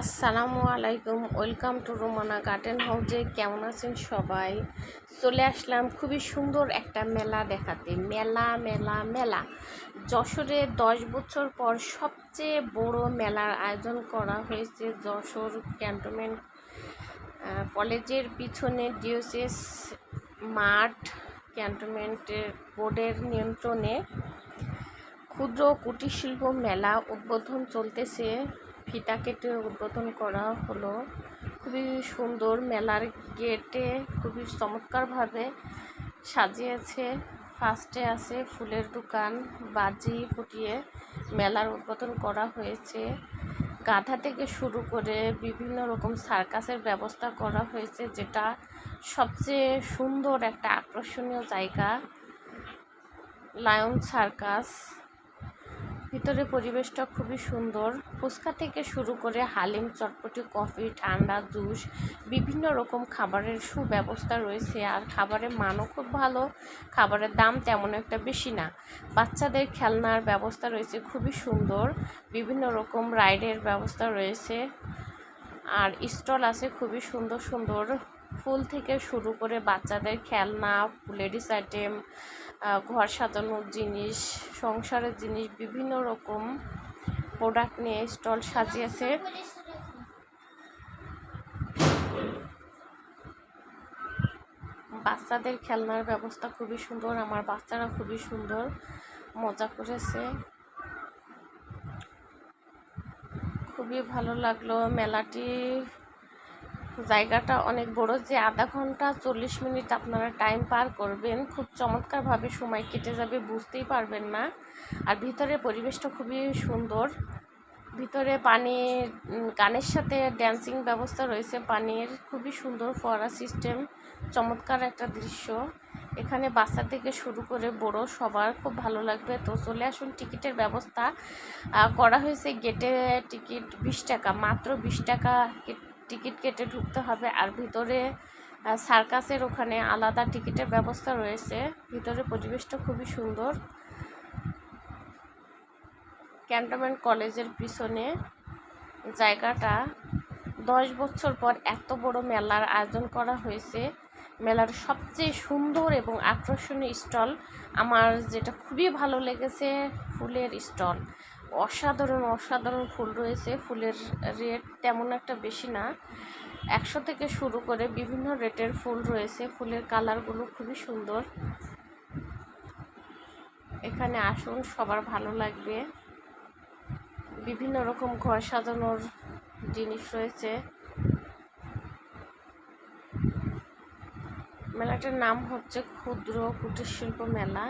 আসসালামু আলাইকুম, welcome to Romana garden হাউজে। কেমন আছেন সবাই? চলে আসলাম খুবই সুন্দর একটা মেলা দেখাতে। মেলা মেলা মেলা। যশোরে দশ বছর পর সবচেয়ে বড় মেলার আয়োজন করা হয়েছে যশোর ক্যান্টনমেন্ট কলেজের পিছনে ডিওসিএস মাঠ ক্যান্টনমেন্টের বোর্ডের নিয়ন্ত্রণে ক্ষুদ্র কুটির শিল্প মেলা উদ্বোধন চলতেছে। ফিতা কেটে উদ্বোধন করা হলো। খুবই সুন্দর মেলার গেটে খুবই চমৎকারভাবে সাজিয়েছে। ফার্স্টে আছে ফুলের দোকান, বাজি ফুটিয়ে মেলার উদ্বোধন করা হয়েছে। গাধা থেকে শুরু করে বিভিন্ন রকম সার্কাসের ব্যবস্থা করা হয়েছে, যেটা সবচেয়ে সুন্দর একটা আকর্ষণীয় জায়গা। Lion circus. ভিতরে পরিবেশটা খুবই সুন্দর। ফুচকা থেকে শুরু করে হালিম, চটপটি, কফি, ঠান্ডা, জুস, বিভিন্ন রকম খাবারের সুব্যবস্থা রয়েছে। আর খাবারের মানও খুব ভালো, খাবারের দাম তেমন একটা বেশি না। বাচ্চাদের খেলনার ব্যবস্থা রয়েছে খুবই সুন্দর, বিভিন্ন রকম রাইডের ব্যবস্থা রয়েছে। আর স্টল আছে খুবই সুন্দর সুন্দর। ফুল থেকে শুরু করে বাচ্চাদের খেলনা লেডিস আইটেম ঘর সাজানোর জিনিস, সংসারের জিনিস, বিভিন্ন রকম প্রোডাক্ট নিয়ে স্টল সাজিয়েছে। বাচ্চাদের খেলনার ব্যবস্থা খুবই সুন্দর, আমার বাচ্চারা খুবই সুন্দর, মজা করেছে। খুবই ভালো লাগল মেলাটি। জায়গাটা অনেক বড় যে আধা ঘণ্টা চল্লিশ মিনিট আপনারা টাইম পার করবেন খুব চমৎকারভাবে সময় কেটে যাবে বুঝতেই পারবেন না। আর ভিতরে পরিবেশটা খুবই সুন্দর। ভিতরে পানি উম, গানের সাথে ড্যান্সিং ব্যবস্থা রয়েছে পানির খুবই সুন্দর ফোয়ারা সিস্টেম চমৎকার একটা দৃশ্য। এখানে বাচ্চা থেকে শুরু করে বড় সবার খুব ভালো লাগবে। তো চলে আসুন টিকিটের ব্যবস্থা করা হয়েছে গেটে টিকিট বিশ টাকা মাত্র বিশ টাকা টিকিট কেটে ঢুকতে হবে আর ভিতরে সার্কাসের ওখানে আলাদা টিকিটের ব্যবস্থা রয়েছে। ভিতরে পরিবেশটা খুবই সুন্দর। ক্যান্টনমেন্ট কলেজের পিছনে জায়গাটা। দশ বছর পর এত বড় মেলার আয়োজন করা হয়েছে। মেলার সবচেয়ে সুন্দর এবং আকর্ষণীয় স্টল। আমার যেটা খুবই ভালো লেগেছে ফুলের স্টল। অসাধারণ অসাধারণ ফুল রয়েছে। ফুলের রেট তেমন একটা বেশি না। একশো থেকে শুরু করে বিভিন্ন রেটের ফুল রয়েছে। ফুলের কালারগুলো খুবই সুন্দর। এখানে আসুন, সবার ভালো লাগবে। বিভিন্ন রকম ঘর সাজানোর জিনিস রয়েছে। মেলাটার নাম হচ্ছে ক্ষুদ্র কুটির শিল্প মেলা।